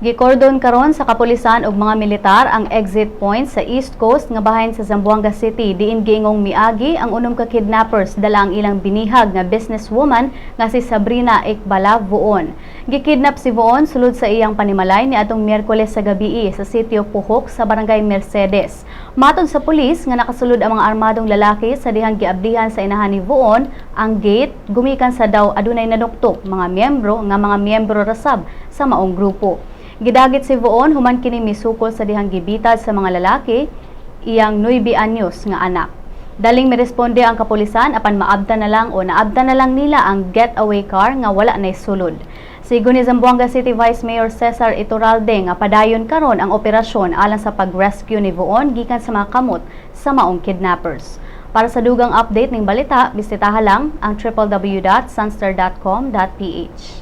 Gikordon karon sa kapulisan ug mga militar ang exit point sa East Coast nga bahin sa Zamboanga City diin giingong miagi ang unom ka kidnappers dala ang ilang binihag nga businesswoman nga si Sabrina Ikbala Vuon. Gikidnap si Vuon sulod sa iyang panimalay ni atong Miyerkules sa gabii sa sitio Puhok sa barangay Mercedes. Matod sa pulis nga nakasulod ang mga armadong lalaki sa dihang giabdihan sa inahan ni Vuon, ang gate gumikan sa daw adunay nanuktok mga miyembro nga mga miyembro rasab sa maong grupo. Gidagit si Vuon human kini misukol sa dihang gibitad sa mga lalaki iyang 9 anyos nga anak. Daling miresponde ang kapulisan apan maabda na lang o naabda na lang nila ang getaway car nga wala na sulod. Sigo ni Zamboanga City Vice Mayor Cesar Iturralde nga padayon karon ang operasyon alang sa pag-rescue ni Vuon gikan sa mga kamot sa maong kidnappers. Para sa dugang update ning balita, bisitaha lang ang www.sunstar.com.ph.